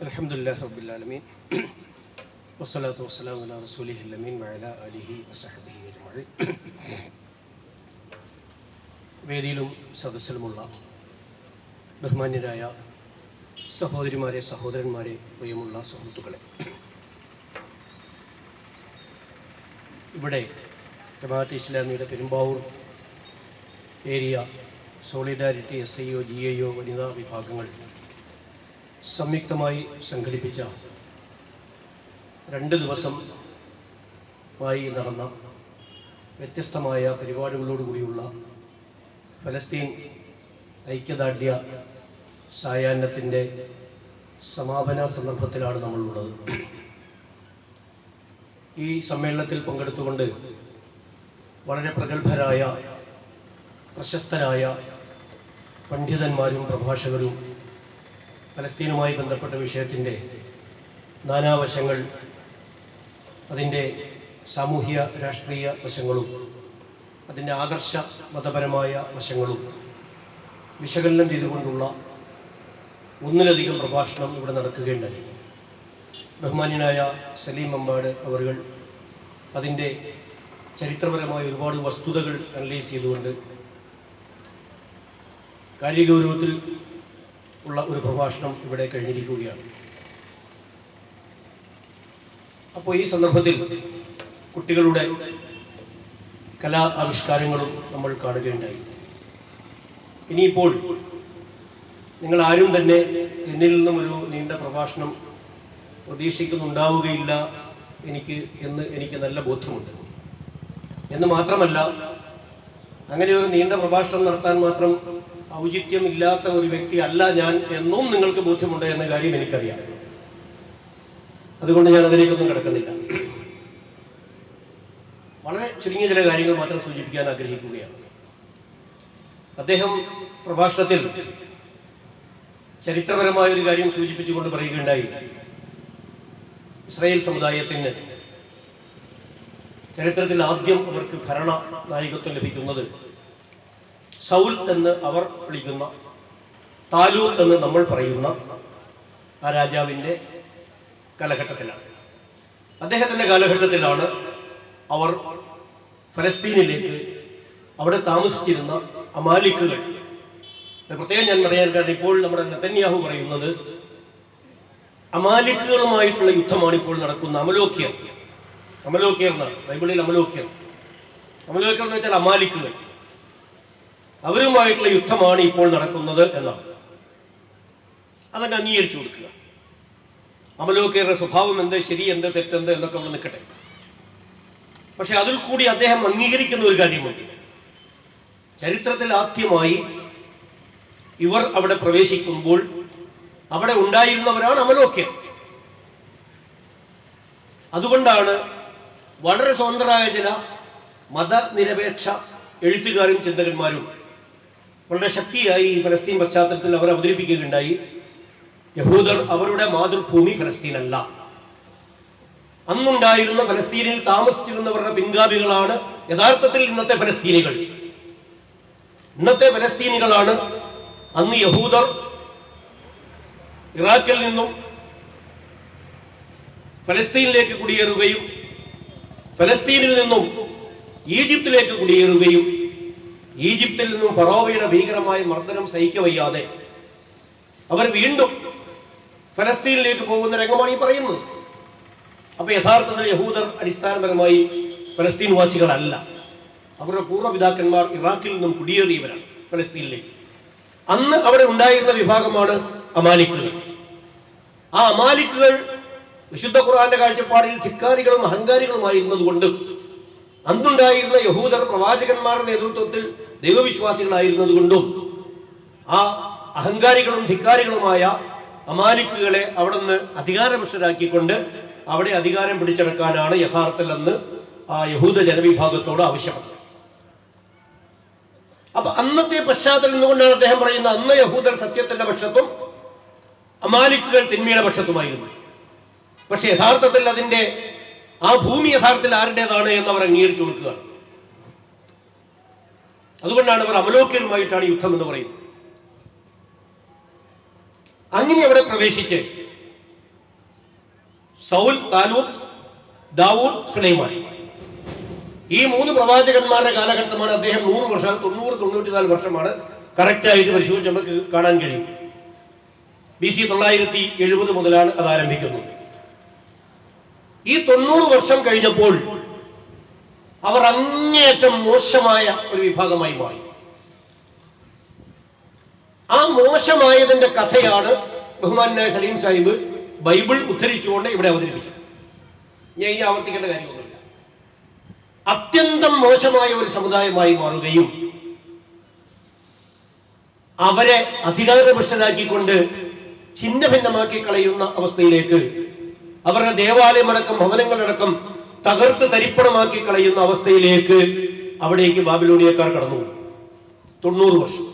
അലഹമുല്ലാ റബുല്ലാലമീൻ വസ്സലാത്തു വസ്സലാം അല റസൂലി അലമീൻ വയല അലിഹി വസഹബിഹി അജ്മഴി വേദിയിലും സദസ്സിലുമുള്ള ബഹുമാന്യരായ സഹോദരിമാരെ സഹോദരന്മാരെ പ്രിയമുള്ള സുഹൃത്തുക്കളെ. ഇവിടെ ജമാഅത്ത് ഇസ്ലാമിയുടെ Perumbavoor area solidarity S I O G I O വനിതാ വിഭാഗങ്ങൾ സംയുക്തമായി സംഘടിപ്പിച്ച രണ്ട് ദിവസമായി നടന്ന വ്യത്യസ്തമായ പരിപാടികളോടുകൂടിയുള്ള ഫലസ്തീൻ ഐക്യദാർഢ്യ സായാഹ്നത്തിന്റെ സമാപന സന്ദർഭത്തിലാണ് നമ്മളുള്ളത്. ഈ സമ്മേളനത്തിൽ പങ്കെടുത്തുകൊണ്ട് വളരെ പ്രഗത്ഭരായ പ്രശസ്തരായ പണ്ഡിതന്മാരും പ്രഭാഷകരും ഫലസ്തീനുമായി ബന്ധപ്പെട്ട വിഷയത്തിന്റെ നാനാവശങ്ങൾ അതിന്റെ സാമൂഹ്യ രാഷ്ട്രീയ വശങ്ങളും അതിന്റെ ആദർശ മതപരമായ വശങ്ങളും വിശകലനം ചെയ്തുകൊണ്ടുള്ള ഒന്നിലധികം പ്രഭാഷണം ഇവിടെ നടക്കുകയുണ്ടായി. ബഹുമാന്യനായ സലീം അമ്പാട് അവർ അതിന്റെ ചരിത്രപരമായ ഒരുപാട് വസ്തുതകൾ അനലൈസ് ചെയ്തുകൊണ്ട് കാര്യഗൗരവത്തിൽ ഉള്ള ഒരു പ്രഭാഷണം ഇവിടെ കഴിഞ്ഞിരിക്കുകയാണ്. അപ്പോൾ ഈ സന്ദർഭത്തിൽ കുട്ടികളുടെ കലാ ആവിഷ്കാരങ്ങളും നമ്മൾ കാണുകയുണ്ടായി. ഇനിയിപ്പോൾ നിങ്ങൾ ആരും തന്നെ എന്നിൽ നിന്നും ഒരു നീണ്ട പ്രഭാഷണം പ്രതീക്ഷിക്കുന്നുണ്ടാവുകയില്ല എനിക്ക് എന്ന് എനിക്ക് നല്ല ബോധ്യമുണ്ട്. എന്ന് മാത്രമല്ല അങ്ങനെ ഒരു നീണ്ട പ്രഭാഷണം നടത്താൻ മാത്രം ഔചിത്യമില്ലാത്ത ഒരു വ്യക്തി അല്ല ഞാൻ എന്നും നിങ്ങൾക്ക് ബോധ്യമുണ്ട് എന്ന കാര്യം എനിക്കറിയാം. അതുകൊണ്ട് ഞാൻ അതിലേക്കൊന്നും കിടക്കുന്നില്ല. വളരെ ചുരുങ്ങിയ ചില കാര്യങ്ങൾ മാത്രം സൂചിപ്പിക്കാൻ ആഗ്രഹിക്കുകയാണ്. അദ്ദേഹം പ്രഭാഷണത്തിൽ ചരിത്രപരമായ ഒരു കാര്യം സൂചിപ്പിച്ചുകൊണ്ട് പറയുകയുണ്ടായി. ഇസ്രായേൽ സമുദായത്തിന് ചരിത്രത്തിൽ ആദ്യം അവർക്ക് ഭരണ നായകത്വം ലഭിക്കുന്നത് സൗൽ എന്ന് അവർ വിളിക്കുന്ന താലൂർ എന്ന് നമ്മൾ പറയുന്ന ആ രാജാവിന്റെ കാലഘട്ടത്തിലാണ്. അദ്ദേഹത്തിന്റെ കാലഘട്ടത്തിലാണ് അവർ ഫലസ്തീനിലേക്ക് അവിടെ താമസിച്ചിരുന്ന അമാലിക്കുകൾ. പ്രത്യേകം ഞാൻ പറയാൻ കാരണം ഇപ്പോൾ നമ്മുടെ നെത്തന്യാഹു പറയുന്നത് അമാലിക്കുകളുമായിട്ടുള്ള യുദ്ധമാണ് ഇപ്പോൾ നടക്കുന്ന അമലോക്യർ അമലോക്യർ എന്നാണ് ബൈബിളിൽ അമലോക്യർ അമലോക്യർ എന്ന് വെച്ചാൽ അമാലിക്കുകൾ. അവരുമായിട്ടുള്ള യുദ്ധമാണ് ഇപ്പോൾ നടക്കുന്നത് എന്നാണ്. അതങ്ങ് അംഗീകരിച്ചു കൊടുക്കുക. അമലോക്കേറെ സ്വഭാവം എന്ത് ശരി എന്ത് തെറ്റെന്ത് എന്നൊക്കെ ഒന്ന് നിൽക്കട്ടെ. പക്ഷെ അതിൽ കൂടി അദ്ദേഹം അംഗീകരിക്കുന്ന ഒരു കാര്യമുണ്ട്. ചരിത്രത്തിൽ ആദ്യമായി ഇവർ അവിടെ പ്രവേശിക്കുമ്പോൾ അവിടെ ഉണ്ടായിരുന്നവരാണ് അമലോക്യർ അതുകൊണ്ടാണ് വളരെ സ്വതന്ത്രരായ ചില മതനിരപേക്ഷ എഴുത്തുകാരും ചിന്തകന്മാരും വളരെ ശക്തിയായി ഈ ഫലസ്തീൻ പശ്ചാത്തലത്തിൽ അവർ അവതരിപ്പിക്കുകയുണ്ടായി. യഹൂദർ അവരുടെ മാതൃഭൂമി ഫലസ്തീനല്ല. അന്നുണ്ടായിരുന്ന ഫലസ്തീനിൽ താമസിച്ചിരുന്നവരുടെ പിൻഗാമികളാണ് യഥാർത്ഥത്തിൽ ഇന്നത്തെ ഫലസ്തീനികൾ. ഇന്നത്തെ ഫലസ്തീനികളാണ് അന്ന് യഹൂദർ ഇറാഖിൽ നിന്നും ഫലസ്തീനിലേക്ക് കുടിയേറുകയും ഫലസ്തീനിൽ നിന്നും ഈജിപ്തിലേക്ക് കുടിയേറുകയും ഈജിപ്തിൽ നിന്നും ഫറോവയുടെ ഭീകരമായ മർദ്ദനം സഹിക്കവയ്യാതെ അവർ വീണ്ടും ഫലസ്തീനിലേക്ക് പോകുന്ന രംഗമാണ് ഈ പറയുന്നത്. അപ്പൊ യഥാർത്ഥത്തിൽ യഹൂദർ അടിസ്ഥാനപരമായി ഫലസ്തീൻ വാസികളല്ല അവരുടെ പൂർവപിതാക്കന്മാർ ഇറാഖിൽ നിന്നും കുടിയേറിയവരാണ് ഫലസ്തീനിലേക്ക്. അന്ന് അവിടെ ഉണ്ടായിരുന്ന വിഭാഗമാണ് അമാലിക്കുകൾ. ആ അമാലിക്കുകൾ വിശുദ്ധ ഖുർആന്റെ കാഴ്ചപ്പാടിൽ ധിക്കാരികളും അഹങ്കാരികളുമായിരുന്നതുകൊണ്ട് അന്നുണ്ടായിരുന്ന യഹൂദർ പ്രവാചകന്മാരുടെ നേതൃത്വത്തിൽ ദൈവവിശ്വാസികളായിരുന്നത് കൊണ്ടും ആ അഹങ്കാരികളും ധിക്കാരികളുമായ അമാലിക്കുകളെ അവിടെ നിന്ന് അധികാരഭ്രഷ്ടരാക്കിക്കൊണ്ട് അവിടെ അധികാരം പിടിച്ചെടുക്കാനാണ് യഥാർത്ഥത്തിൽ അന്ന് ആ യഹൂദ ജനവിഭാഗത്തോട് ആവശ്യപ്പെട്ടത്. അപ്പൊ അന്നത്തെ പശ്ചാത്തലം നിന്നുകൊണ്ടാണ് അദ്ദേഹം പറയുന്നത്? അന്ന് യഹൂദർ സത്യത്തിന്റെ പക്ഷത്തും അമാലിക്കുകൾ തിന്മയുടെ പക്ഷത്തുമായിരുന്നു. പക്ഷെ യഥാർത്ഥത്തിൽ അതിന്റെ ആ ഭൂമി യഥാർത്ഥത്തിൽ ആരുടേതാണ് എന്ന് അവർ അംഗീകരിച്ചു കൊടുക്കുകയാണ്. അതുകൊണ്ടാണ് അവർ അമലോക്യരുമായിട്ടാണ് യുദ്ധം എന്ന് പറയുന്നത്. അങ്ങനെ അവിടെ പ്രവേശിച്ച് സൗൽ താലൂത്ത് ദാവൂദ് സുലൈമാൻ. ഈ മൂന്ന് പ്രവാചകന്മാരുടെ കാലഘട്ടമാണ് അദ്ദേഹം നൂറ് വർഷം തൊണ്ണൂറ് തൊണ്ണൂറ്റിനാല് വർഷമാണ് കറക്റ്റായിട്ട് പരിശോധിച്ച് നമുക്ക് കാണാൻ കഴിയും. ബി സി തൊള്ളായിരത്തി എഴുപത് മുതലാണ് അത് ആരംഭിക്കുന്നത്. ഈ തൊണ്ണൂറ് വർഷം കഴിഞ്ഞപ്പോൾ അവർ അങ്ങേയറ്റം മോശമായ ഒരു വിഭാഗമായി മാറി. ആ മോശമായതിന്റെ കഥയാണ് ബഹുമാനായ സലീം സാഹിബ് ബൈബിൾ ഉദ്ധരിച്ചുകൊണ്ട് ഇവിടെ അവതരിപ്പിച്ചത്. ഞാൻ ഇനി ആവർത്തിക്കേണ്ട കാര്യമൊന്നുമില്ല. അത്യന്തം മോശമായ ഒരു സമുദായമായി മാറുകയും അവരെ അധികാരപുഷ്ടരാക്കിക്കൊണ്ട് ഛിന്ന ഭിന്നമാക്കി കളയുന്ന അവസ്ഥയിലേക്ക് അവരുടെ ദേവാലയമടക്കം ഭവനങ്ങളടക്കം തകർത്ത് തരിപ്പണമാക്കി കളയുന്ന അവസ്ഥയിലേക്ക് അവിടേക്ക് ബാബിലോണിയക്കാർ കടന്നു തൊണ്ണൂറ് വർഷം.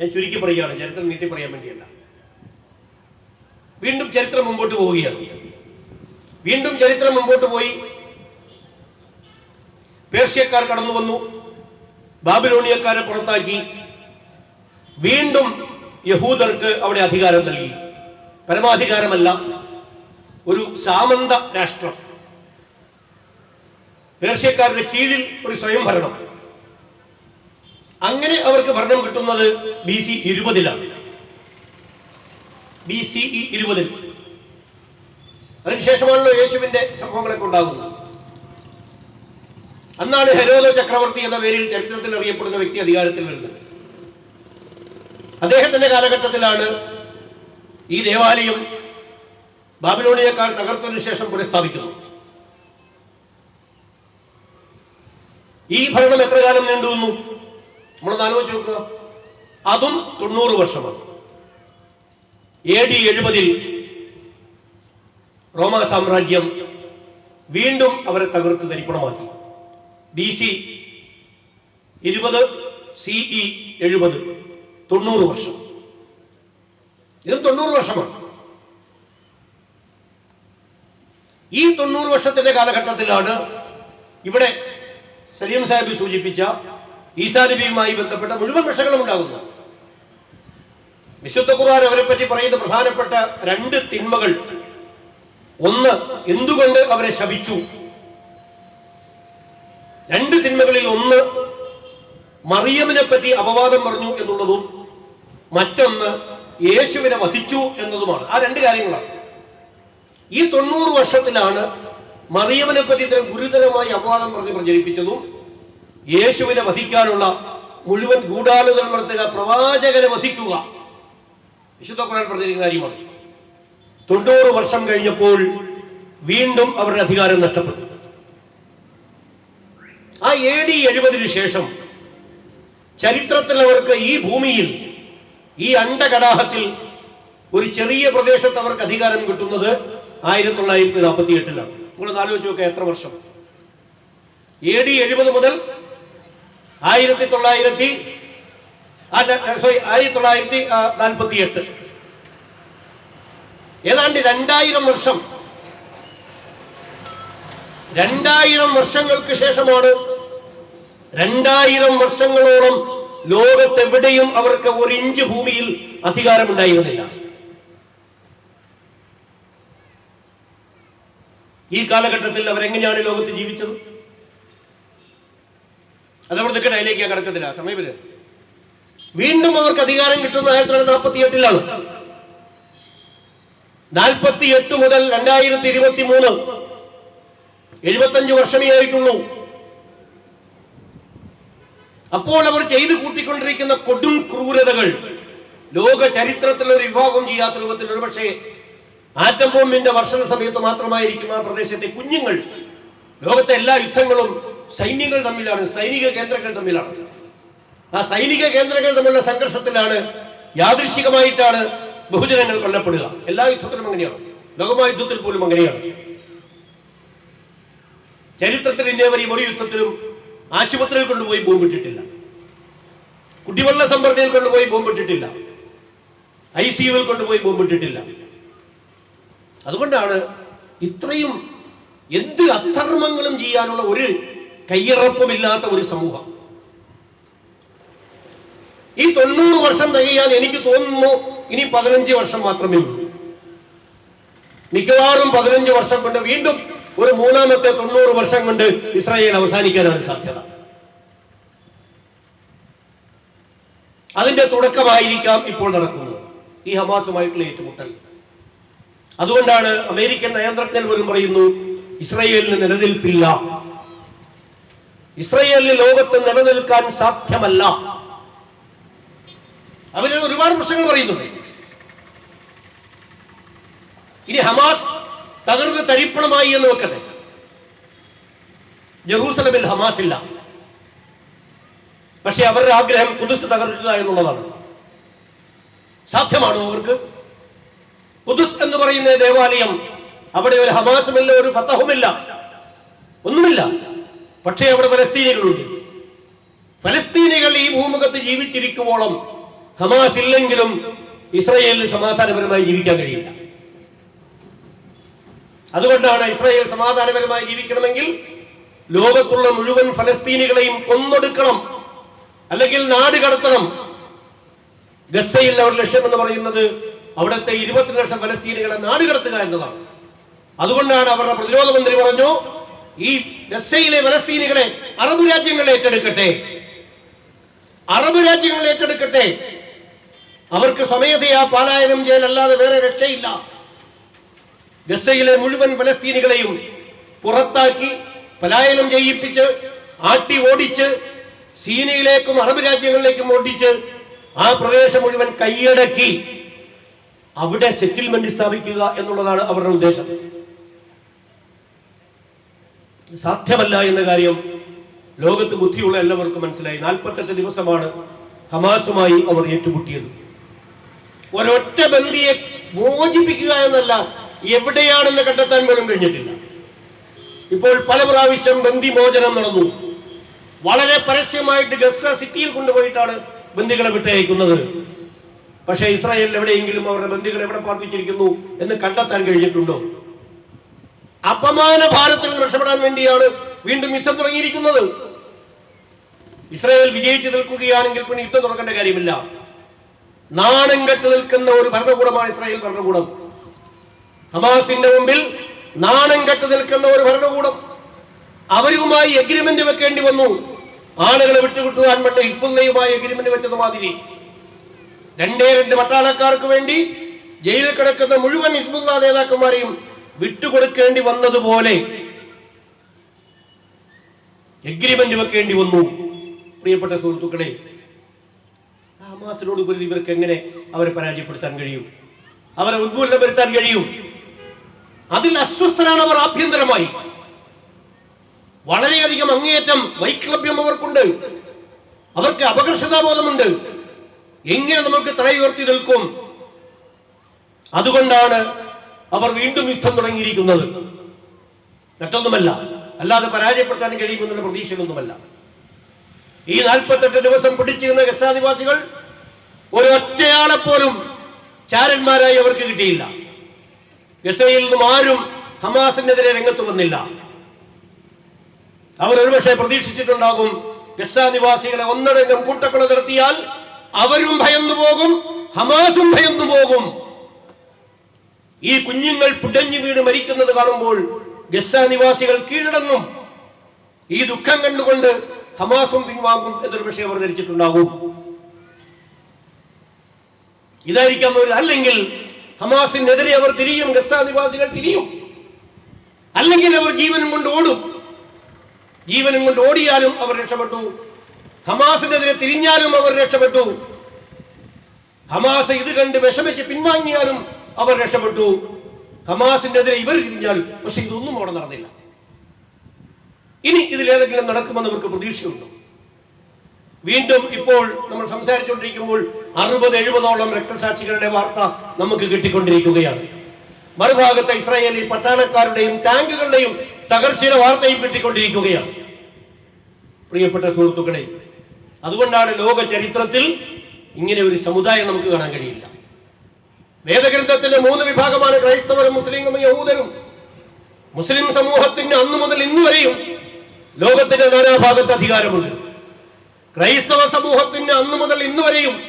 ഞാൻ ചുരുക്കി പറയുകയാണ് ചരിത്രം നീട്ടി പറയാൻ വേണ്ടിയല്ല. വീണ്ടും ചരിത്രം മുമ്പോട്ട് പോവുകയാണ്. വീണ്ടും ചരിത്രം മുമ്പോട്ട് പോയി പേർഷ്യക്കാർ കടന്നു വന്നു ബാബിലോണിയക്കാരെ പുറത്താക്കി. വീണ്ടും യഹൂദർക്ക് അവിടെ അധികാരം നൽകി. പരമാധികാരമല്ല ഒരു സാമന്ത രാഷ്ട്രം. പേർഷ്യക്കാരുടെ കീഴിൽ ഒരു സ്വയം ഭരണം അങ്ങനെ അവർക്ക് ഭരണം കിട്ടുന്നത് ബി സി ഇരുപതിലാണ്. ബി സി ഇ ഇരുപതിൽ. അതിനുശേഷമാണല്ലോ യേശുവിന്റെ സംഭവങ്ങളൊക്കെ ഉണ്ടാകുന്നത്. അന്നാണ് ഹെരോദ ചക്രവർത്തി എന്ന പേരിൽ ചരിത്രത്തിൽ അറിയപ്പെടുന്ന വ്യക്തി അധികാരത്തിൽ വരുന്നത്. അദ്ദേഹത്തിന്റെ കാലഘട്ടത്തിലാണ് ഈ ദേവാലയം ബാബിലോണിയേക്കാൾ തകർത്തതിനു ശേഷം പുനഃസ്ഥാപിക്കുന്നത്. ഈ ഭരണം എത്ര കാലം നീണ്ടു നിന്നു? നമ്മളൊന്ന് ആലോചിച്ച് നോക്കുക. അതും തൊണ്ണൂറ് വർഷമാണ്. എ ഡി എഴുപതിൽ റോമ സാമ്രാജ്യം വീണ്ടും അവരെ തകർത്ത് തരിപ്പണമാക്കി. ബി സി ഇരുപത് സിഇ എഴുപത്. തൊണ്ണൂറ് വർഷം. ഇതും തൊണ്ണൂറ് വർഷമാണ്. ഈ തൊണ്ണൂറ് വർഷത്തിന്റെ കാലഘട്ടത്തിലാണ് ഇവിടെ സലീം സാഹിബ് സൂചിപ്പിച്ച ഈസാ നബിയുമായി ബന്ധപ്പെട്ട മുഴുവൻ വിഷയങ്ങളും ഉണ്ടാകുന്നു. വിശുദ്ധ ഖുർആൻ അവരെ പറ്റി പറയുന്ന പ്രധാനപ്പെട്ട രണ്ട് തിന്മകൾ. ഒന്ന് എന്തുകൊണ്ട് അവരെ ശപിച്ചു? രണ്ട് തിന്മകളിൽ ഒന്ന് മറിയമിനെ പറ്റി അപവാദം പറഞ്ഞു എന്നുള്ളതും മറ്റൊന്ന് യേശുവിനെ വധിച്ചു എന്നതുമാണ്. ആ രണ്ട് കാര്യങ്ങളാണ്. ഈ തൊണ്ണൂറ് വർഷത്തിലാണ് മറിയമിനെ പറ്റി ഇത്തരം ഗുരുതരമായി അപവാദം പറഞ്ഞ് പ്രചരിപ്പിച്ചതും യേശുവിനെ വധിക്കാനുള്ള മുഴുവൻ ഗൂഢാലോചന നടത്തുക പ്രവാചകനെ വധിക്കുക. വിശുദ്ധ ഖുർആൻ പറഞ്ഞിരിക്കുന്ന കാര്യമാണ്. തൊണ്ണൂറ് വർഷം കഴിഞ്ഞപ്പോൾ വീണ്ടും അവരുടെ അധികാരം നഷ്ടപ്പെട്ടു. ആ എ ഡി എഴുപതിന് ശേഷം ചരിത്രത്തിൽ അവർക്ക് ഈ ഭൂമിയിൽ ഈ അണ്ടകടാഹത്തിൽ ഒരു ചെറിയ പ്രദേശത്ത് അവർക്ക് അധികാരം കിട്ടുന്നത് ആയിരത്തി തൊള്ളായിരത്തി നാൽപ്പത്തി എട്ടിലാണ് നിങ്ങൾ ആലോചിച്ച് നോക്കുക എത്ര വർഷം. എ ഡി എഴുപത് മുതൽ ആയിരത്തി തൊള്ളായിരത്തി സോറി ആയിരത്തി തൊള്ളായിരത്തി നാൽപ്പത്തി എട്ട് ഏതാണ്ട് രണ്ടായിരം വർഷം. രണ്ടായിരം വർഷങ്ങൾക്ക് ശേഷമാണ് രണ്ടായിരം വർഷങ്ങളോളം ലോകത്തെവിടെയും അവർക്ക് ഒരു ഇഞ്ച് ഭൂമിയിൽ അധികാരമുണ്ടായിരുന്നില്ല. ഈ കാലഘട്ടത്തിൽ അവരെങ്ങനെയാണ് ലോകത്ത് ജീവിച്ചത്? അതവിടെ നിൽക്കട്ടെ അതിലേക്ക് ഞാൻ കിടക്കത്തില്ല. സമയമില്ല വീണ്ടും അവർക്ക് അധികാരം കിട്ടുന്ന ആയിരത്തി തൊള്ളായിരത്തി നാൽപ്പത്തി എട്ടിലാണ് നാൽപ്പത്തി എട്ട് മുതൽ രണ്ടായിരത്തി ഇരുപത്തി മൂന്ന് എഴുപത്തഞ്ച് വർഷമേ ആയിട്ടുള്ളൂ. അപ്പോൾ അവർ ചെയ്തു കൂട്ടിക്കൊണ്ടിരിക്കുന്ന കൊടും ക്രൂരതകൾ ലോക ചരിത്രത്തിൽ ഒരു വിഭാഗം ചെയ്യാത്ത രൂപത്തിൽ ഒരുപക്ഷെ ആറ്റം ബോംബിന്റെ വർഷണ സമയത്ത് മാത്രമായിരിക്കും ആ പ്രദേശത്തെ കുഞ്ഞുങ്ങൾ ലോകത്തെ എല്ലാ യുദ്ധങ്ങളും സൈന്യങ്ങൾ തമ്മിലാണ് സൈനിക കേന്ദ്രങ്ങൾ തമ്മിലാണ്. ആ സൈനിക കേന്ദ്രങ്ങൾ തമ്മിലുള്ള സംഘർഷത്തിലാണ് യാദൃശികമായിട്ടാണ് ബഹുജനങ്ങൾ കൊല്ലപ്പെടുക. എല്ലാ യുദ്ധത്തിലും അങ്ങനെയാണ്. ലോകമഹായുദ്ധത്തിൽ പോലും അങ്ങനെയാണ്. ചരിത്രത്തിൽ ഇന്ത്യവരെയും ഒരു യുദ്ധത്തിലും ആശുപത്രിയിൽ കൊണ്ടുപോയി ബോംബിട്ടിട്ടില്ല കുടിവെള്ള സംഭരണിയിൽ കൊണ്ടുപോയി ബോംബിട്ടിട്ടില്ല ഐ സി യുവിൽ കൊണ്ടുപോയി ബോംബിട്ടിട്ടില്ല അതുകൊണ്ടാണ് ഇത്രയും എന്ത് അധർമ്മങ്ങളും ചെയ്യാനുള്ള ഒരു കയ്യിറപ്പുമില്ലാത്ത ഒരു സമൂഹം. ഈ തൊണ്ണൂറ് വർഷം തികയാൻ എനിക്ക് തോന്നുന്നു ഇനി പതിനഞ്ച് വർഷം മാത്രമേ ഉള്ളൂ. മിക്കവാറും പതിനഞ്ച് വർഷം കൊണ്ട് വീണ്ടും ഒരു മൂന്നാമത്തെ തൊണ്ണൂറ് വർഷം കൊണ്ട് ഇസ്രായേൽ അവസാനിക്കാനാണ് സാധ്യത. അതിന്റെ തുടക്കമായിരിക്കാം ഇപ്പോൾ നടക്കുന്നത്. ഈ ഹമാസുമായിട്ടുള്ള ഏറ്റുമുട്ടൽ. അതുകൊണ്ടാണ് അമേരിക്കൻ നയതന്ത്രജ്ഞൻ പോലും പറയുന്നു ഇസ്രയേലിന് നിലനിൽപ്പില്ല. ഇസ്രയേലിന് ലോകത്ത് നിലനിൽക്കാൻ സാധ്യമല്ല. അവരിൽ ഒരുപാട് പ്രശ്നങ്ങൾ പറയുന്നുണ്ട്. ഇനി ഹമാസ് തകർന്ന് തരിപ്പണമായി എന്ന് വെക്കട്ടെ. ജെറൂസലമിൽ ഹമാസ് ഇല്ല. പക്ഷെ അവരുടെ ആഗ്രഹം കുതിസ് തകർക്കുക എന്നുള്ളതാണ്. സാധ്യമാണോ അവർക്ക്? കുതുസ് എന്ന് പറയുന്ന ദേവാലയം അവിടെ ഒരു ഹമാസുമില്ല ഒരു ഫത്തഹുമില്ല. ഒന്നുമില്ല. പക്ഷേ അവിടെ ഫലസ്തീനികളുണ്ട്. ഫലസ്തീനികൾ ഈ ഭൂമുഖത്ത് ജീവിച്ചിരിക്കുവോളം ഹമാസ് ഇല്ലെങ്കിലും ഇസ്രയേലിന് സമാധാനപരമായി ജീവിക്കാൻ കഴിയില്ല. അതുകൊണ്ടാണ് ഇസ്രായേൽ സമാധാനപരമായി ജീവിക്കണമെങ്കിൽ ലോകത്തുള്ള മുഴുവൻ ഫലസ്തീനികളെയും കൊന്നൊടുക്കണം. അല്ലെങ്കിൽ നാട് കടത്തണം. ഗസയിൽ അവർ ലക്ഷ്യം എന്ന് പറയുന്നത് അവിടുത്തെ ഇരുപത്തിരണ്ട് ലക്ഷം ഫലസ്തീനികളെ നാട് കടത്തുക എന്നതാണ്. അതുകൊണ്ടാണ് അവരുടെ പ്രതിരോധ മന്ത്രി പറഞ്ഞു ഈ ഗസയിലെ ഫലസ്തീനികളെ അറബ് രാജ്യങ്ങൾ ഏറ്റെടുക്കട്ടെ. അറബ് രാജ്യങ്ങൾ ഏറ്റെടുക്കട്ടെ. അവർക്ക് സ്വമേധയാ പാലായനം ചെയ്യലല്ലാതെ വേറെ രക്ഷയില്ല. ഗസയിലെ മുഴുവൻ ഫലസ്തീനികളെയും പുറത്താക്കി പലായനം ചെയ്യിപ്പിച്ച് ആട്ടി ഓടിച്ച് സീനയിലേക്കും അറബ് രാജ്യങ്ങളിലേക്കും ഓടിച്ച് ആ പ്രദേശം മുഴുവൻ കൈയടക്കി. അവിടെ സെറ്റിൽമെന്റ് സ്ഥാപിക്കുക എന്നുള്ളതാണ് അവരുടെ ഉദ്ദേശം. സാധ്യമല്ല എന്ന കാര്യം ലോകത്ത് ബുദ്ധിയുള്ള എല്ലാവർക്കും മനസ്സിലായി. നാൽപ്പത്തെട്ട് ദിവസമാണ് ഹമാസുമായി അവർ ഏറ്റുമുട്ടിയത്. ഒരൊറ്റ ബന്ദിയെ മോചിപ്പിക്കുക എന്നല്ല എവിടെയാണെന്ന് കണ്ടെത്താൻ പോലും കഴിഞ്ഞിട്ടില്ല. ഇപ്പോൾ പല പ്രാവശ്യം ബന്ദി മോചനം നടന്നു. വളരെ പരസ്യമായിട്ട് ഗസ സിറ്റിയിൽ കൊണ്ടുപോയിട്ടാണ് ബന്ദികളെ വിട്ടയക്കുന്നത്. പക്ഷേ ഇസ്രായേലിൽ എവിടെയെങ്കിലും അവരുടെ ബന്ധികൾ എവിടെ പാർപ്പിച്ചിരിക്കുന്നു എന്ന് കണ്ടെത്താൻ കഴിഞ്ഞിട്ടുണ്ടോ? അപമാന ഭാരത്തിൽ രക്ഷപ്പെടാൻ വേണ്ടിയാണ് വീണ്ടും യുദ്ധം തുടങ്ങിയിരിക്കുന്നത്. ഇസ്രായേൽ വിജയിച്ചു നിൽക്കുകയാണെങ്കിൽ പിന്നെ യുദ്ധം തുടങ്ങേണ്ട കാര്യമില്ല. നാണം കെട്ട് നിൽക്കുന്ന ഒരു ഭരണകൂടമാണ് ഇസ്രായേൽ ഭരണകൂടം. ഹമാസിന്റെ മുമ്പിൽ നാണം കെട്ട് നിൽക്കുന്ന ഒരു ഭരണകൂടം. അവരുമായി എഗ്രിമെന്റ് വെക്കേണ്ടി വന്നു. ആളുകളെ വിട്ടുകിട്ടുവാൻ വേണ്ടി ഹിസ്ബുല്ലയുമായി എഗ്രിമെന്റ് വെച്ചത് മാതിരി രണ്ടേ രണ്ട് പട്ടാളക്കാർക്ക് വേണ്ടി ജയിലിൽ കിടക്കുന്ന മുഴുവൻ ഹിസ്ബുല്ല നേതാക്കന്മാരെയും വിട്ടുകൊടുക്കേണ്ടി വന്നതുപോലെ എഗ്രിമെന്റ് വെക്കേണ്ടി വന്നു. പ്രിയപ്പെട്ട സുഹൃത്തുക്കളെ ഹമാസിനോട് ഉപരി ഇവർക്ക് എങ്ങനെ അവരെ പരാജയപ്പെടുത്താൻ കഴിയും? അവരെ ഉന്മൂലനം വരുത്താൻ കഴിയും? അതിൽ അസ്വസ്ഥരാണ് അവർ ആഭ്യന്തരമായി. വളരെയധികം അങ്ങേയറ്റം വൈക്ലഭ്യം അവർക്കുണ്ട്. അവർക്ക് അപകർഷതാബോധമുണ്ട്. എങ്ങനെ നമുക്ക് തലയുയർത്തി നിൽക്കും? അതുകൊണ്ടാണ് അവർ വീണ്ടും യുദ്ധം തുടങ്ങിയിരിക്കുന്നത്. മറ്റൊന്നുമല്ല അല്ലാതെ പരാജയപ്പെടുത്താൻ കഴിയുമെന്നുള്ള പ്രതീക്ഷയൊന്നുമല്ല ഈ നാൽപ്പത്തെട്ട് ദിവസം പിടിച്ചിരുന്ന ഗസാദിവാസികൾ ഒരൊറ്റയാളെ പോലും ചാരന്മാരായി അവർക്ക് കിട്ടിയില്ല. ഗസയിൽ നിന്നും ആരും ഹമാസിനെതിരെ രംഗത്ത് വന്നില്ല. അവർ ഒരുപക്ഷെ പ്രതീക്ഷിച്ചിട്ടുണ്ടാകും ഗസ നിവാസികളെ ഒന്നടങ്കം കൂട്ടക്കൊല നടത്തിയാൽ അവരും ഭയന്നു പോകും ഹമാസും ഭയന്നു പോകും. ഈ കുഞ്ഞുങ്ങൾ പുടഞ്ഞു വീട് മരിക്കുന്നത് കാണുമ്പോൾ ഗസ നിവാസികൾ കീഴടങ്ങും. ഈ ദുഃഖം കണ്ടുകൊണ്ട് ഹമാസും പിൻവാങ്ങും എന്നൊരു വിഷയം അവർ ധരിച്ചിട്ടുണ്ടാകും ഇതായിരിക്കാം ഒരു അല്ലെങ്കിൽ ഹമാസിനെതിരെ അവർ തിരിയും ഗസ നിവാസികൾ തിരിയും. അല്ലെങ്കിൽ അവർ ജീവനും കൊണ്ട് ഓടും. ജീവനും കൊണ്ട് ഓടിയാലും അവർ രക്ഷപ്പെട്ടു. ഹമാസിനെതിരെ തിരിഞ്ഞാലും അവർ രക്ഷപ്പെട്ടു. ഹമാസ് ഇത് കണ്ട് വിഷമിച്ച് പിൻവാങ്ങിയാലും അവർ രക്ഷപ്പെട്ടു. ഹമാസിനെതിരെ ഇവർ തിരിഞ്ഞാലും പക്ഷെ ഇതൊന്നും അവിടെ നടന്നില്ല. ഇനി ഇതിലേതെങ്കിലും നടക്കുമെന്ന് അവർക്ക് പ്രതീക്ഷയുണ്ടോ? വീണ്ടും ഇപ്പോൾ നമ്മൾ സംസാരിച്ചുകൊണ്ടിരിക്കുമ്പോൾ അറുപത് എഴുപതോളം രക്തസാക്ഷികളുടെ വാർത്ത നമുക്ക് കിട്ടിക്കൊണ്ടിരിക്കുകയാണ്. മറുഭാഗത്ത് ഇസ്രായേലി പട്ടാളക്കാരുടെയും ടാങ്കുകളുടെയും തകർച്ചയുടെ വാർത്തയും കിട്ടിക്കൊണ്ടിരിക്കുകയാണ്. പ്രിയപ്പെട്ട സുഹൃത്തുക്കളെ അതുകൊണ്ടാണ് ലോക ചരിത്രത്തിൽ ഇങ്ങനെ ഒരു സമുദായം നമുക്ക് കാണാൻ കഴിയില്ല. വേദഗ്രന്ഥത്തിന്റെ മൂന്ന് വിഭാഗമാണ് ക്രൈസ്തവരും മുസ്ലിങ്ങളും യഹൂദരും. മുസ്ലിം സമൂഹത്തിന് അന്നു മുതൽ ഇന്ന് വരെയും ലോകത്തിന്റെ നാനാഭാഗത്ത് അധികാരമുണ്ട്. ക്രൈസ്തവ സമൂഹത്തിന് അന്നു മുതൽ ഇന്ന് വരെയും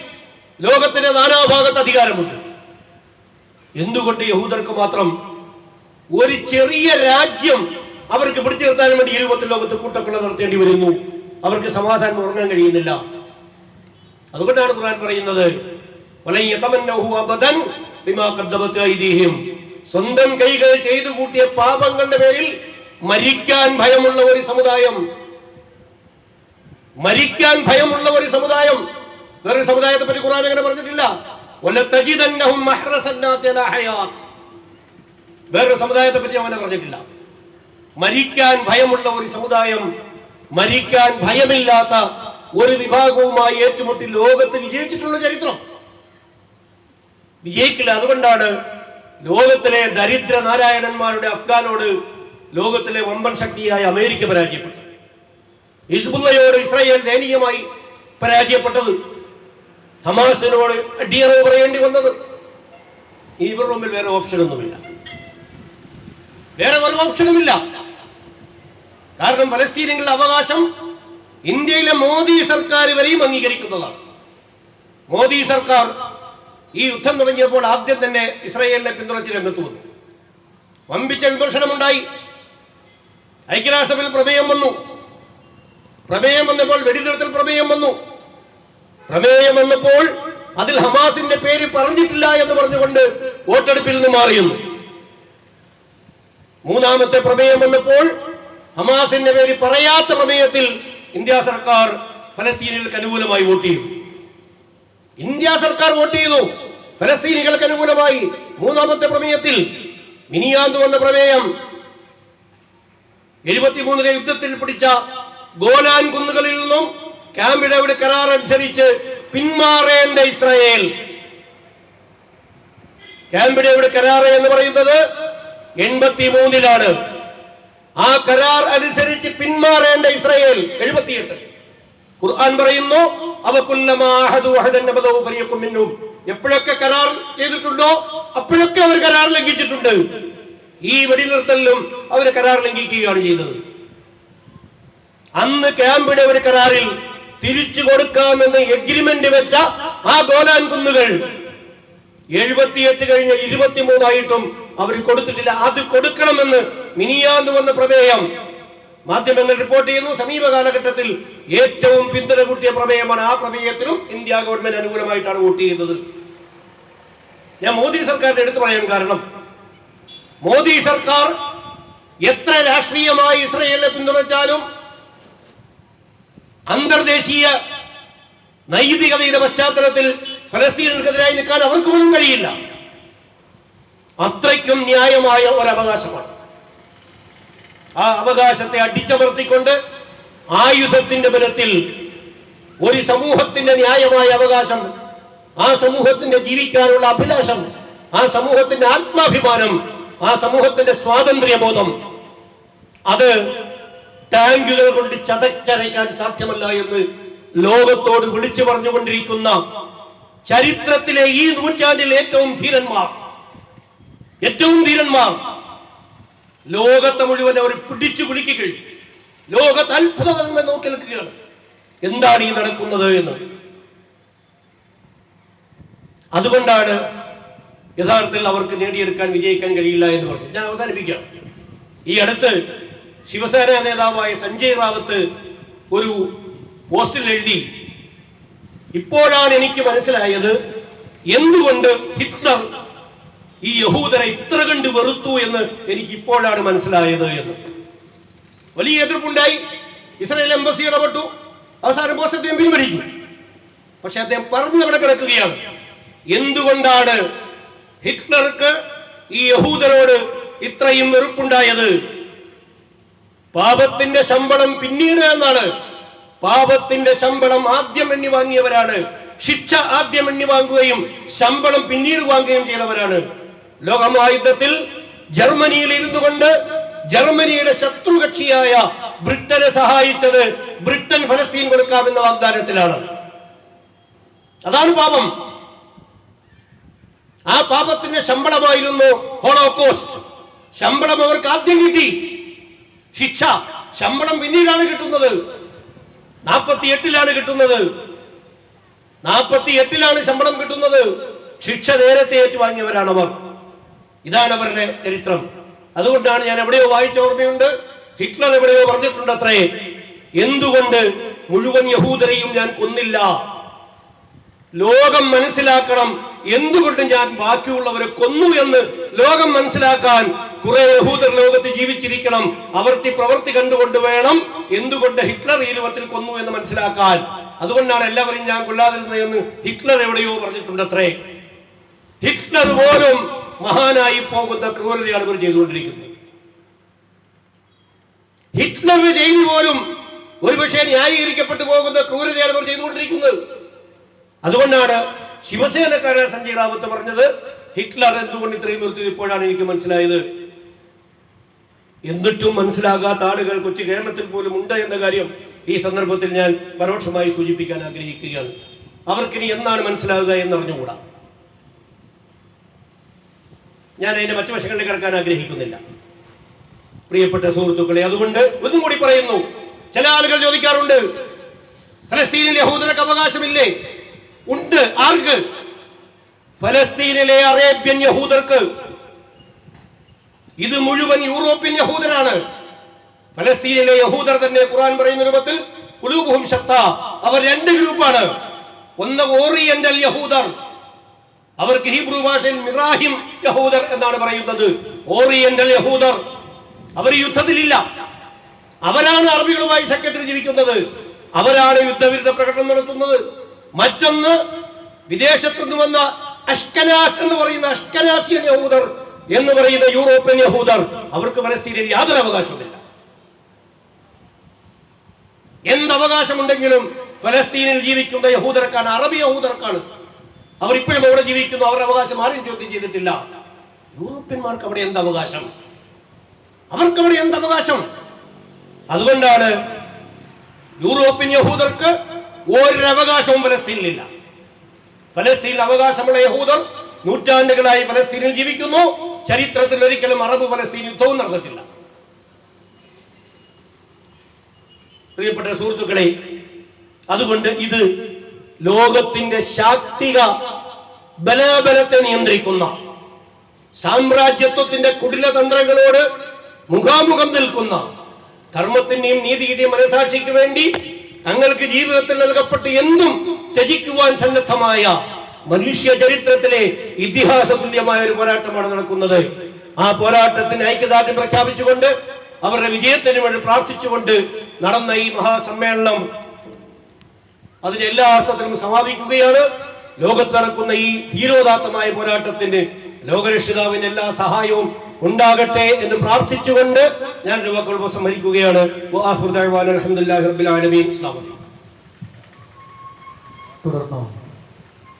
ലോകത്തിന്റെ നാനാഭാഗത്ത് അധികാരമുണ്ട്. എന്തുകൊണ്ട് യഹൂദർക്ക് മാത്രം ഒരു ചെറിയ രാജ്യം അവർക്ക് പിടിച്ചു നിർത്താൻ വേണ്ടി ഈ രൂപത്തിൽ ലോകത്ത് കൂട്ടക്കൊള്ള നടത്തേണ്ടി വരുന്നു? അവർക്ക് സമാധാനം ഉറങ്ങാൻ കഴിയുന്നില്ല. അതുകൊണ്ടാണ് ഖുർആൻ പറയുന്നത് "വലൻ യതമന്നഹു അബദൻ ബിമാ ഖദ്ദമത് സ്വന്തം കൈകൾ ചെയ്തു കൂട്ടിയ പാപങ്ങളുടെ പേരിൽ മരിക്കാൻ ഭയമുള്ള ഒരു സമുദായം. മരിക്കാൻ ഭയമുള്ള ഒരു സമുദായം. വേറൊരു സമുദായത്തെ പറ്റി ഖുർആൻ അങ്ങനെ പറഞ്ഞിട്ടില്ല. വേറൊരു സമുദായത്തെ പറ്റി അവനെ പറഞ്ഞിട്ടില്ല. മരിക്കാൻ ഭയമുള്ള ഒരു സമുദായം മരിക്കാൻ ഭയമില്ലാത്ത ഒരു വിഭാഗവുമായി ഏറ്റുമുട്ടി ലോകത്ത് വിജയിച്ചിട്ടുള്ള ചരിത്രം. വിജയിക്കില്ല അതുകൊണ്ടാണ് ലോകത്തിലെ ദരിദ്ര നാരായണന്മാരുടെ അഫ്ഗാനോട് ലോകത്തിലെ വമ്പൻ ശക്തിയായ അമേരിക്ക പരാജയപ്പെട്ടത്. ഹിസ്ബുള്ളയോട് ഇസ്രായേൽ ദയനീയമായി പരാജയപ്പെട്ടത്. ഹമാസിനോട് അടിയറവ് പറയേണ്ടി വന്നത്. ഇവരുടെ മുമ്പിൽ വേറെ ഓപ്ഷനൊന്നുമില്ല വേറെ ഒരു ഓപ്ഷനുമില്ല കാരണം ഫലസ്തീനികളുടെ അവകാശം ഇന്ത്യയിലെ മോദി സർക്കാർ വരെയും അംഗീകരിക്കുന്നതാണ്. മോദി സർക്കാർ ഈ യുദ്ധം തുടങ്ങിയപ്പോൾ ആദ്യം തന്നെ ഇസ്രായേലിനെ പിന്തുണച്ച് രംഗത്ത് വന്നു. വമ്പിച്ച വിമർശനമുണ്ടായി. ഐക്യരാഷ്ട്രസഭയിൽ പ്രമേയം വന്നു. പ്രമേയം വന്നപ്പോൾ വെടിനിർത്തൽ പ്രമേയം വന്നു. പ്രമേയം വന്നപ്പോൾ അതിൽ ഹമാസിന്റെ പേര് പറഞ്ഞിട്ടില്ല എന്ന് പറഞ്ഞുകൊണ്ട് വോട്ടെടുപ്പിൽ നിന്ന് മാറിയുന്നു മൂന്നാമത്തെ പ്രമേയം വന്നപ്പോൾ ഹമാസിന്റെ പേര് പറയാത്ത പ്രമേയത്തിൽ ഇന്ത്യ സർക്കാർ ഫലസ്തീനികൾക്ക് അനുകൂലമായി വോട്ട് ചെയ്തു. ഇന്ത്യ സർക്കാർ വോട്ട് ചെയ്തു. ഫലസ്തീനികൾക്ക് അനുകൂലമായി. മൂന്നാമത്തെ പ്രമേയത്തിൽ മിനിയാന്തു വന്ന പ്രമേയം എഴുപത്തിമൂന്നിലെ യുദ്ധത്തിൽ പിടിച്ച ഗോലാൻ കുന്നുകളിൽ നിന്നും ക്യാമ്പിടയുടെ കരാർ അനുസരിച്ച് പിന്മാറേണ്ട ഇസ്രായേൽ. ക്യാമ്പിടയുടെ കരാറ് എന്ന് പറയുന്നത് എൺപത്തി മൂന്നിലാണ് ആ കരാർ അനുസരിച്ച് പിന്മാറേണ്ട ഇസ്രയേൽ. എഴുപത്തിയെട്ട്. ഖുർആൻ പറയുന്നു അവക്കുല്ലമാഹദു അഹദൻ നബദഹു ഫരീഖും മിൻഹും എപ്പോഴൊക്കെ കരാർ ചെയ്തിട്ടുണ്ടോ അപ്പോഴൊക്കെ അവർ കരാർ ലംഘിച്ചിട്ടുണ്ട്. ഈ വെടിനിർത്തലിലും അവർ കരാർ ലംഘിക്കുകയാണ് ചെയ്തത് അന്ന് ക്യാമ്പിടെ ഒരു കരാറിൽ തിരിച്ചു കൊടുക്കാമെന്ന് എഗ്രിമെന്റ് വെച്ച ആ ഗോലാൻ കുന്നുകൾ എഴുപത്തിയെട്ട് കഴിഞ്ഞ് ഇരുപത്തിമൂന്നായിട്ടും അവർ കൊടുത്തിട്ടില്ല. അത് കൊടുക്കണമെന്ന് മിനിയാന്ന് വന്ന പ്രമേയം. മാധ്യമങ്ങൾ റിപ്പോർട്ട് ചെയ്യുന്നു സമീപ കാലഘട്ടത്തിൽ ഏറ്റവും പിന്തുണ കൂട്ടിയ പ്രമേയമാണ് ആ പ്രമേയത്തിനും ഇന്ത്യ ഗവൺമെന്റ് അനുകൂലമായിട്ടാണ് വോട്ട് ചെയ്യുന്നത്. ഞാൻ മോദി സർക്കാരിന്റെ എടുത്തു പറയാൻ കാരണം മോദി സർക്കാർ എത്ര രാഷ്ട്രീയമായി ഇസ്രയേലിനെ പിന്തുണച്ചാലും അന്തർദേശീയ നൈതികതയുടെ പശ്ചാത്തലത്തിൽ ഫലസ്തീനുകൾക്കെതിരായി നിൽക്കാൻ അവർക്ക് പോലും കഴിയില്ല. അത്രയ്ക്കും ന്യായമായ ഒരവകാശമാണ്. ആ അവകാശത്തെ അടിച്ചമർത്തിക്കൊണ്ട് ആയുധത്തിന്റെ ബലത്തിൽ ഒരു സമൂഹത്തിന്റെ ന്യായമായ അവകാശം ആ സമൂഹത്തിന്റെ ജീവിക്കാനുള്ള അഭിലാഷം ആ സമൂഹത്തിന്റെ ആത്മാഭിമാനം ആ സമൂഹത്തിന്റെ സ്വാതന്ത്ര്യബോധം അത് ടാങ്കുകൾ കൊണ്ട് ചതച്ചരയ്ക്കാൻ സാധ്യമല്ല എന്ന് ലോകത്തോട് വിളിച്ചു പറഞ്ഞുകൊണ്ടിരിക്കുന്ന ചരിത്രത്തിലെ ഈ നൂറ്റാണ്ടിൽ ഏറ്റവും ധീരന്മാർ ഏറ്റവും ധീരന്മാർ ലോകത്തെ മുഴുവൻ അവർ പിടിച്ചു കുലുക്കി കഴിഞ്ഞു. ലോകത്ത് അത്ഭുത നന്മ നോക്കി നിൽക്കുകയാണ്. എന്താണ് ഈ നടക്കുന്നത് എന്ന്. അതുകൊണ്ടാണ് യഥാർത്ഥത്തിൽ അവർക്ക് നേടിയെടുക്കാൻ വിജയിക്കാൻ കഴിയില്ല എന്ന് പറഞ്ഞു ഞാൻ അവസാനിപ്പിക്കാം. ഈ അടുത്ത് ശിവസേന നേതാവായ സഞ്ജയ് റാവത്ത് ഒരു പോസ്റ്റിൽ എഴുതി ഇപ്പോഴാണ് എനിക്ക് മനസ്സിലായത് എന്തുകൊണ്ട് ഹിറ്റ്ലർ ഈ യഹൂദരെ ഇത്ര കണ്ട് വെറുത്തു എന്ന് എനിക്ക് ഇപ്പോഴാണ് മനസ്സിലായത് എന്ന്. വലിയ എതിർപ്പുണ്ടായി. ഇസ്രായേൽ എംബസി ഇടപെട്ടു. അവസാനം പോസ്റ്റ് അദ്ദേഹം പിൻവലിച്ചു. പക്ഷെ അദ്ദേഹം പറഞ്ഞു അവിടെ കിടക്കുകയാണ്. എന്തുകൊണ്ടാണ് ഹിറ്റ്ലർക്ക് ഈ യഹൂദരോട് ഇത്രയും വെറുപ്പുണ്ടായത്? പാപത്തിന്റെ ശമ്പളം പിന്നീട് എന്നാണ്. പാപത്തിന്റെ ശമ്പളം ആദ്യം എണ്ണി വാങ്ങിയവരാണ്. ശിക്ഷ ആദ്യം എണ്ണി വാങ്ങുകയും ശമ്പളം പിന്നീട് വാങ്ങുകയും ചെയ്തവരാണ്. ലോകമഹായുദ്ധത്തിൽ ജർമ്മനിയിൽ ഇരുന്നു കൊണ്ട് ജർമ്മനിയുടെ ശത്രുകക്ഷിയായ ബ്രിട്ടനെ സഹായിച്ചത് ബ്രിട്ടൻ ഫലസ്തീൻ കൊടുക്കാമെന്ന വാഗ്ദാനത്തിലാണ്. അതാണ് പാപം. ആ പാപത്തിന്റെ ശമ്പളമായിരുന്നു ഹോളോകോസ്റ്റ്. ശമ്പളം അവർക്ക് ആദ്യം കിട്ടി. ശിക്ഷ. ശമ്പളം പിന്നീടാണ് കിട്ടുന്നത്. നാൽപ്പത്തി എട്ടിലാണ് കിട്ടുന്നത്. നാൽപ്പത്തി എട്ടിലാണ് ശമ്പളം കിട്ടുന്നത്. ശിക്ഷ നേരത്തെ ഏറ്റുവാങ്ങിയവരാണ് അവർ ഇതാണ് അവരുടെ ചരിത്രം. അതുകൊണ്ടാണ് ഞാൻ എവിടെയോ വായിച്ച ഓർമ്മയുണ്ട്. ഹിറ്റ്ലർ എവിടെയോ പറഞ്ഞിട്ടുണ്ട് അത്രേ എന്തുകൊണ്ട് മുഴുവൻ യഹൂദരെയും ഞാൻ കൊന്നില്ല? ലോകം മനസ്സിലാക്കണം എന്തുകൊണ്ട് ഞാൻ ബാക്കിയുള്ളവരെ കൊന്നു എന്ന് ലോകം മനസ്സിലാക്കാൻ കുറെ യഹൂദർ ലോകത്ത് ജീവിച്ചിരിക്കണം. അവർക്ക് പ്രവൃത്തി കണ്ടുകൊണ്ട് വേണം എന്തുകൊണ്ട് ഹിറ്റ്ലർ ഈ രൂപത്തിൽ കൊന്നു എന്ന് മനസ്സിലാക്കാൻ. അതുകൊണ്ടാണ് എല്ലാവരും ഞാൻ കൊല്ലാതിരുന്നതെന്ന് ഹിറ്റ്ലർ എവിടെയോ പറഞ്ഞിട്ടുണ്ട് അത്രേ ഹിറ്റ്ലർ പോലും മഹാനായി പോകുന്ന ക്രൂരതയാണ് ഇവർ ചെയ്തുകൊണ്ടിരിക്കുന്നത്. ഹിറ്റ്ലർ ചെയ്തി പോലും ഒരുപക്ഷെ ന്യായീകരിക്കപ്പെട്ടു പോകുന്ന ക്രൂരതയാണ് ഇവർ ചെയ്തുകൊണ്ടിരിക്കുന്നത്. അതുകൊണ്ടാണ് ശിവസേനക്കാരൻ സഞ്ജയ് റാവത്ത് പറഞ്ഞത് ഹിറ്റ്ലർ എന്തുകൊണ്ട് ഇത്രയും നിർത്തി ഇപ്പോഴാണ് എനിക്ക് മനസ്സിലായത്? എന്നിട്ടും മനസ്സിലാകാത്ത ആളുകൾ കൊച്ചു കേരളത്തിൽ പോലും ഉണ്ട് എന്ന കാര്യം ഈ സന്ദർഭത്തിൽ ഞാൻ പരോക്ഷമായി സൂചിപ്പിക്കാൻ ആഗ്രഹിക്കുകയാണ്. അവർക്കിനി എന്നാണ് മനസ്സിലാകുക എന്നറിഞ്ഞുകൂടാ. ഞാൻ അതിന്റെ മറ്റു വശങ്ങളിലേക്ക് കിടക്കാൻ ആഗ്രഹിക്കുന്നില്ല. പ്രിയപ്പെട്ട സുഹൃത്തുക്കളെ അതുകൊണ്ട് ഒന്നും കൂടി പറയുന്നു. ചില ആളുകൾ ചോദിക്കാറുണ്ട് ഫലസ്തീനിൽ യഹൂദർക്ക് അവകാശമില്ലേ? ഉണ്ട് ആർക്ക്? ഫലസ്തീനിലെ അറേബ്യൻ യഹൂദർക്ക്. ഇത് മുഴുവൻ യൂറോപ്യൻ യഹൂദരാണ്. ഫലസ്തീനിലെ യഹൂദർ തന്നെ ഖുർആൻ പറയുന്ന രൂപത്തിൽ കുലൂബുഹും ശക്ത അവർ രണ്ട് ഗ്രൂപ്പാണ്. ഒന്ന് ഓറിയന്റൽ യഹൂദർ അവർക്ക് ഹീബ്രു ഭാഷയിൽ മിറാഹിം യഹൂദർ എന്നാണ് പറയുന്നത്. ഓറിയന്റൽ യഹൂദർ. അവർ യുദ്ധത്തിലില്ല. അവരാണ് അറബികളുമായി സഖ്യത്തിൽ ജീവിക്കുന്നത്. അവരാണ് യുദ്ധവിരുദ്ധ പ്രകടനം നടത്തുന്നത്. മറ്റൊന്ന് വിദേശത്തു നിന്ന് വന്ന അഷ്കനാസ് എന്ന് പറയുന്ന അഷ്കനാസിയൻ യഹൂദർ എന്ന് പറയുന്ന യൂറോപ്യൻ യഹൂദർ. അവർക്ക് ഫലസ്തീനിൽ യാതൊരു അവകാശവുമില്ല. എന്തവകാശമുണ്ടെങ്കിലും ഫലസ്തീനിൽ ജീവിക്കുന്ന യഹൂദർക്കാണ് അറബി യഹൂദർക്കാണ് അവർ ഇപ്പോഴും അവിടെ ജീവിക്കുന്നു? അവരുടെ അവകാശം ആരും ചോദ്യം ചെയ്തിട്ടില്ല. യൂറോപ്യന്മാർക്ക് അവിടെ എന്ത് അവകാശം? അവർക്ക് അവിടെ എന്ത് അവകാശം? അതുകൊണ്ടാണ് യൂറോപ്യൻ യഹൂദർക്ക് ഒരവകാശവും ഫലസ്തീനിലില്ല. ഫലസ്തീനിൽ അവകാശമുള്ള യഹൂദർ നൂറ്റാണ്ടുകളായി ഫലസ്തീനിൽ ജീവിക്കുന്നു. ചരിത്രത്തിൽ ഒരിക്കലും അറബ് ഫലസ്തീൻ യുദ്ധവും നടന്നിട്ടില്ല. പ്രിയപ്പെട്ട സുഹൃത്തുക്കളെ അതുകൊണ്ട് ഇത് ലോകത്തിന്റെ ശാക്തിക ബലാബലത്തെ നിയന്ത്രിക്കുന്ന സാമ്രാജ്യത്വത്തിന്റെ കുടിലതന്ത്രങ്ങളോട് മുഖാമുഖം നിൽക്കുന്ന ധർമ്മത്തിന്റെയും നീതിയുടെയും മനസാക്ഷിക്ക് വേണ്ടി തങ്ങൾക്ക് ജീവിതത്തിൽ നൽകപ്പെട്ട് എന്തും ത്യജിക്കുവാൻ സന്നദ്ധമായ മനുഷ്യ ചരിത്രത്തിലെ ഇതിഹാസ തുല്യമായ ഒരു പോരാട്ടമാണ് നടക്കുന്നത്. ആ പോരാട്ടത്തിന് ഐക്യദാർഢ്യം പ്രഖ്യാപിച്ചുകൊണ്ട് അവരുടെ വിജയത്തിന് വേണ്ടി പ്രാർത്ഥിച്ചുകൊണ്ട് നടന്ന ഈ മഹാസമ്മേളനം അതിന് എല്ലാ അർത്ഥത്തിലും സമാപിക്കുകയാണ്. ലോകത്ത് നടക്കുന്ന ഈ ധീരോദാത്തമായ പോരാട്ടത്തിന്റെ ലോകരക്ഷിതാവിന് എല്ലാ സഹായവും ഉണ്ടാകട്ടെ എന്ന് പ്രാർത്ഥിച്ചുകൊണ്ട് ഞാൻ ഒരു വാക്കുകൾ ഉപസംഹരിക്കുകയാണ്. തുടർന്ന്?